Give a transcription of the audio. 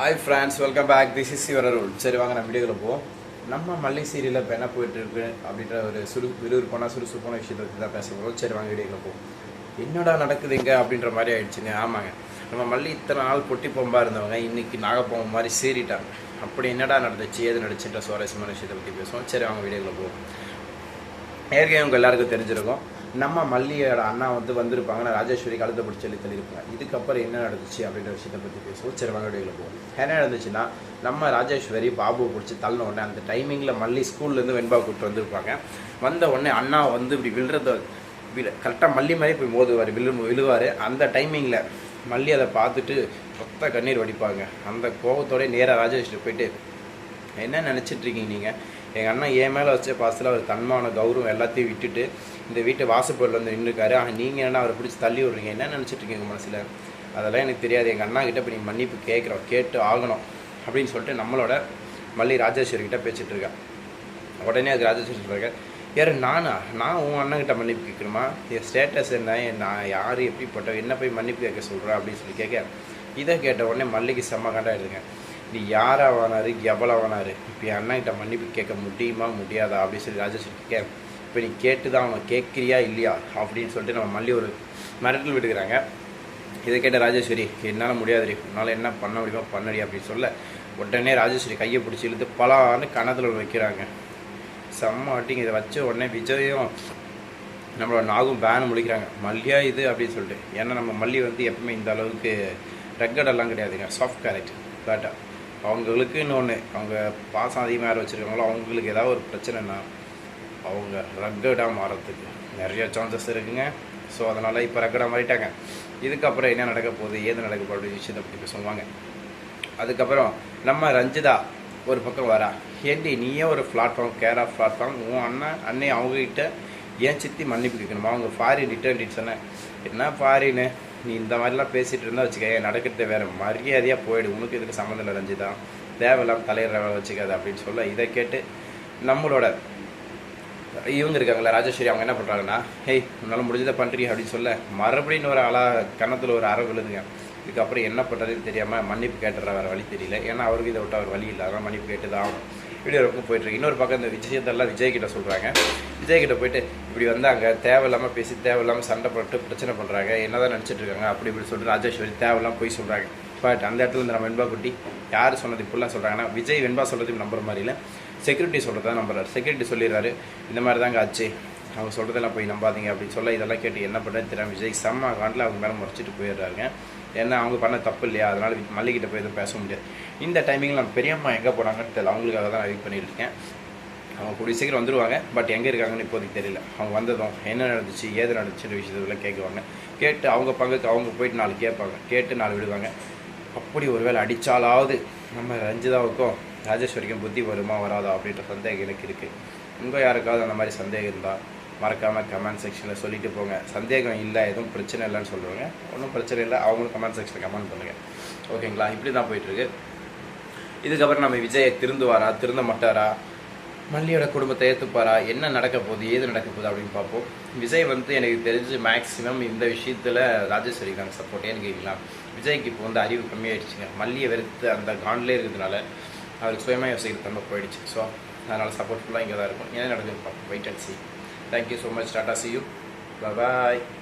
Hi friends welcome back this is your rule சரி வாங்க நம்ம வீடியோவில் போவோம். நம்ம மல்லி சீரியலில் இப்போ என்ன போயிட்டுருக்கு அப்படின்ற ஒரு சுறு விறுவிறுப்பான சுறுசுறுப்பான விஷயத்தை பற்றி தான் பேச போகிறோம் சரி வாங்க வீடியோவில் போவோம். என்னடா நடக்குதுங்க அப்படின்ற மாதிரி ஆயிடுச்சுங்க. ஆமாங்க. நம்ம மல்லி இத்தனை நாள் பொட்டி பொம்பா இருந்தவங்க இன்றைக்கி நாகப்போம் மாதிரி சீறிட்டாங்க. அப்படி என்னடா நடந்துச்சு? ஏது நடிச்சுன்ற சுவாரஸ்யமான விஷயத்தை பற்றி பேசுவோம். சரி வாங்க வீடியோவில் போவோம். ஏற்கனவே உங்கள் எல்லாருக்கும் தெரிஞ்சிருக்கும். நம்ம மல்லியோட அண்ணா வந்து வந்திருப்பாங்க நான் ராஜேஸ்வரி கழுத்தை பிடிச்சி சொல்லி தள்ளியிருப்பாங்க. இதுக்கப்புறம் என்ன நடந்துச்சு அப்படின்ற விஷயத்தை பற்றி பேசுவோம். சரி வாங்க போவோம். என்ன நடந்துச்சுன்னா நம்ம ராஜேஸ்வரி பாபுவை பிடிச்சி தள்ளின உடனே அந்த டைமிங்கில் மல்லி ஸ்கூல்லேருந்து வெண்பா கூப்பிட்டு வந்திருப்பாங்க. வந்த உடனே அண்ணா வந்து இப்படி விழுறத விழ கரெக்டாக மல்லி மாதிரி போய் மோதுவார் விழு விழுவார். அந்த டைமிங்கில் மல்லி அதை பார்த்துட்டு கொத்த கண்ணீர் வடிப்பாங்க. அந்த கோபத்தோடய நேராக ராஜேஸ்வரி போயிட்டு என்ன நினச்சிட்ருக்கீங்க நீங்கள் எங்கள் அண்ணன் என் மேலே வச்ச பாசத்தில் அவர் தன்மான கௌரவம் எல்லாத்தையும் விட்டுட்டு இந்த வீட்டு வாசப்பொருள் வந்து நின்றுருக்காரு ஆனால் நீங்கள் என்ன அவரை பிடிச்சி தள்ளி விட்றீங்க. என்ன நினச்சிட்ருக்கீங்க மனசில்? அதெல்லாம் எனக்கு தெரியாது. எங்கள் அண்ணா கிட்ட இப்போ நீங்கள் மன்னிப்பு கேட்குறோம் கேட்டு ஆகணும் அப்படின்னு சொல்லிட்டு நம்மளோட மல்லி ராஜேஸ்வரி கிட்ட பேசிட்டு இருக்கா. உடனே அது ராஜேஸ்வரி சொல்கிறாங்க யார் நானா? நான் உன் அண்ணன்கிட்ட மன்னிப்பு கேட்கணுமா? என் ஸ்டேட்டஸ் என்ன? நான் யார் எப்படிப்பட்ட என்ன போய் மன்னிப்பு கேட்க சொல்கிறேன் அப்படின்னு சொல்லி கேட்க இதை கேட்ட உடனே மல்லிக்கு செம்ம கண்டாயிடுங்க இது யாராவானார் எவ்வளவானார் இப்போ என் அண்ணன்கிட்ட மன்னிப்பு கேட்க முடியுமா முடியாதா? அப்படின்னு சொல்லி ராஜேஸ்வரி கேட்க இப்போ நீ கேட்டு தான் அவன் கேட்குறியா இல்லையா? அப்படின்னு சொல்லிட்டு நம்ம மல்லி ஒரு மிரட்டல் விடுக்கிறாங்க. இதை கேட்ட ராஜேஸ்வரி என்னால் முடியாதுடி உன்னால் என்ன பண்ண முடியுமோ பண்ணடி அப்படின்னு சொல்ல உடனே ராஜேஸ்வரி கையை பிடிச்சி இழுத்து பலான்னு கணத்தில் வைக்கிறாங்க. செம்ம அட்டிங்க இதை வச்ச உடனே விஜயும் நம்மளோட நாகும் பேன் முழிக்கிறாங்க. மல்லியா இது அப்படின்னு சொல்லிட்டு. ஏன்னா நம்ம மல்லி வந்து எப்பவுமே இந்த அளவுக்கு ரெக்கர்டெல்லாம் கிடையாதுங்க. சாஃப்ட் கேரக்டர் பேட்டா அவங்களுக்குன்னு ஒன்று அவங்க பாசம் அதிகமாக யார் வச்சுருக்காங்களோ அவங்களுக்கு ஏதாவது ஒரு பிரச்சனைனா அவங்க ரக்கடாக மாறத்துக்கு நிறைய சான்சஸ் இருக்குங்க. ஸோ அதனால் இப்போ ரக்கடாக மாறிட்டாங்க. இதுக்கப்புறம் என்ன நடக்க போகுது ஏது நடக்க போகுது விஷயத்தை பற்றி பேசுவாங்க அதுக்கப்புறம் நம்ம ரஞ்சிதா ஒரு பக்கம் வரா. ஏண்டி நீயே ஒரு பிளாட்ஃபார்ம் கேர் ஆஃப் பிளாட்ஃபார்ம் உன் அண்ணன் அன்னை அவங்ககிட்ட ஏன் சித்தி மன்னிப்பு கேட்கணுமா? அவங்க ஃபாரின் ரிட்டர்ன் சொன்னேன் என்ன ஃபாரின்னு நீ இந்த மாதிரிலாம் பேசிகிட்டு இருந்தால் வச்சுக்க நடக்கிறது வேறு மரியாதையாக போயிடு. உனக்கு இதுக்கு சம்மந்தம் இல்லை ரஞ்சிதா. தேவையில்லாமல் தலையிற வச்சுக்காது அப்படின்னு சொல்ல இதை கேட்டு நம்மளோட இவங்க இருக்காங்களா ராஜேஸ்வரி அவங்க என்ன பண்ணுறாங்கன்னா ஹேய் உன்னால் முடிஞ்சதை பண்ணுறீங்க அப்படின்னு சொல்ல மறுபடியும் ஒரு அழா கன்னத்தில் ஒரு அற விழுதுங்க. இதுக்கப்புறம் என்ன பண்ணுறதுன்னு தெரியாமல் மன்னிப்பு கேட்டுற வேறு வழி தெரியல. ஏன்னா அவருக்கு இதை விட்டு அவர் வழி இல்லை. அதான் மன்னிப்பு கேட்டு தான் ஆகும் வீடியோ இருக்கும் போயிட்டுருக்கு இன்னொரு பக்கம் இந்த விஷயத்தெல்லாம் விஜய் கிட்ட சொல்கிறாங்க விஜய் கிட்ட போயிட்டு இப்படி வந்தாங்க தேவையில்லாமல் பேசி தேவையில்லாமல் சண்டை போட்டு பிரச்சனை பண்ணுறாங்க என்னதான் நினச்சிட்டு இருக்காங்க அப்படி இப்படி சொல்லிட்டு ராஜேஸ்வரி தேவையில்லாமல் போய் சொல்கிறாங்க பட் அந்த இடத்துல இந்த நம்ம வெண்பா குட்டி யார் சொன்னது இப்படிலாம் சொல்கிறாங்கன்னா விஜய் வெண்பா சொல்கிறது நம்புற மாதிரி இல்லை. செக்யூரிட்டி சொல்கிறதா நம்புறாரு. செக்யூரிட்டி சொல்லிடுறாரு இந்த மாதிரி தாங்க ஆச்சு. அவங்க சொல்கிறதெல்லாம் போய் நம்பாதீங்க அப்படின்னு சொல்ல இதெல்லாம் கேட்டு என்ன பண்ணுறது தெரியாம விஜய் செம்ம காண்டில் அவங்க மேலே முறைச்சிட்டு போயிடுறாங்க ஏன்னா அவங்க பண்ண தப்பு இல்லையா? அதனால் மல்லிகிட்ட போய் எதுவும் பேச முடியாது. இந்த டைமிங்கில் நம்ம பெரியம்மா எங்கே போனாங்கன்னு தெரியல. அவங்களுக்காக தான் நான் வெயிட் பண்ணிட்டு இருக்கேன். அவங்க கூடிய சீக்கிரம் வந்துடுவாங்க பட் எங்கே இருக்காங்கன்னு இப்போதைக்கு தெரியல. அவங்க வந்ததும் என்ன நடந்துச்சு ஏது நடந்துச்சுன்ற விஷயத்தெல்லாம் கேட்குவாங்க கேட்டு அவங்க பங்குக்கு அவங்க போயிட்டு நாலு கேட்பாங்க. கேட்டு நாலு விடுவாங்க. அப்படி ஒருவேளை அடித்தாலாவது நம்ம ரஞ்சிதாவுக்கும் ராஜேஸ்வரிக்கும் புத்தி வருமா வராதா அப்படின்ற சந்தேகம் எனக்கு இருக்குது உங்கள் யாருக்காவது அந்த மாதிரி சந்தேகம் இருந்தால் மறக்காமல் கமெண்ட் செக்ஷனில் சொல்லிட்டு போங்க. சந்தேகம் இல்லை எதுவும் பிரச்சனை இல்லைன்னு சொல்லுவாங்க. ஒன்றும் பிரச்சனை இல்லை அவங்களும் கமெண்ட் செக்ஷனில் கமெண்ட் பண்ணுங்கள் ஓகேங்களா இப்படி தான் போயிட்டுருக்கு இதுக்கப்புறம் நம்ம விஜயை திருந்துவாரா? திருந்த மாட்டாரா? மல்லியோட குடும்பத்தை ஏற்றுப்பாரா என்ன நடக்க போகுது? ஏது நடக்க போகுது அப்படின்னு பார்ப்போம். விஜய் வந்து எனக்கு தெரிஞ்சு மேக்ஸிமம் இந்த விஷயத்தில் ராஜேஸ்வரி தாங்க சப்போர்ட் ஏன்னு விஜய்க்கு இப்போ வந்து அறிவு கம்மியாயிடுச்சுங்க. மல்லியை வெறுத்து அந்த காண்டிலே இருக்கிறதுனால அவருக்கு சுயமாக யோசிக்கிற தன்மை போயிடுச்சு. ஸோ அதனால் சப்போர்ட்ஃபுல்லாக இங்கே தான் இருக்கும். என்ன நடக்குது பார்ப்போம். Wait and see Thank you so much. Tata. See you. Bye bye.